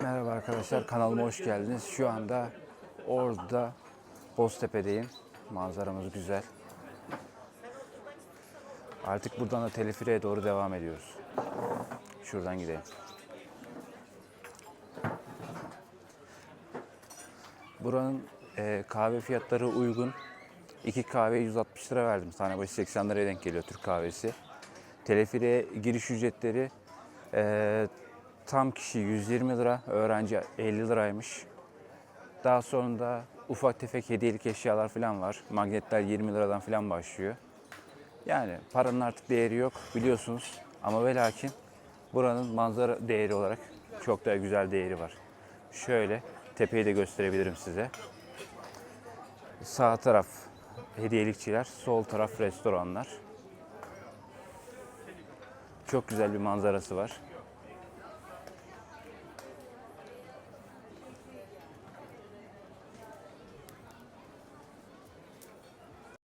Merhaba arkadaşlar kanalıma hoş geldiniz. Şu anda orada Boztepe'deyim. Manzaramız güzel. Artık buradan da telefireye doğru devam ediyoruz. Şuradan gidelim. Buranın e, kahve fiyatları uygun. İki kahve 160 lira verdim. Tane başı 80 liraya denk geliyor Türk kahvesi. Telefireye giriş ücretleri e, tam kişi 120 lira, öğrenci 50 liraymış. Daha sonra da ufak tefek hediyelik eşyalar falan var. Magnetler 20 liradan falan başlıyor. Yani paranın artık değeri yok biliyorsunuz. Ama ve lakin buranın manzara değeri olarak çok daha güzel değeri var. Şöyle tepeyi de gösterebilirim size. Sağ taraf hediyelikçiler, sol taraf restoranlar. Çok güzel bir manzarası var.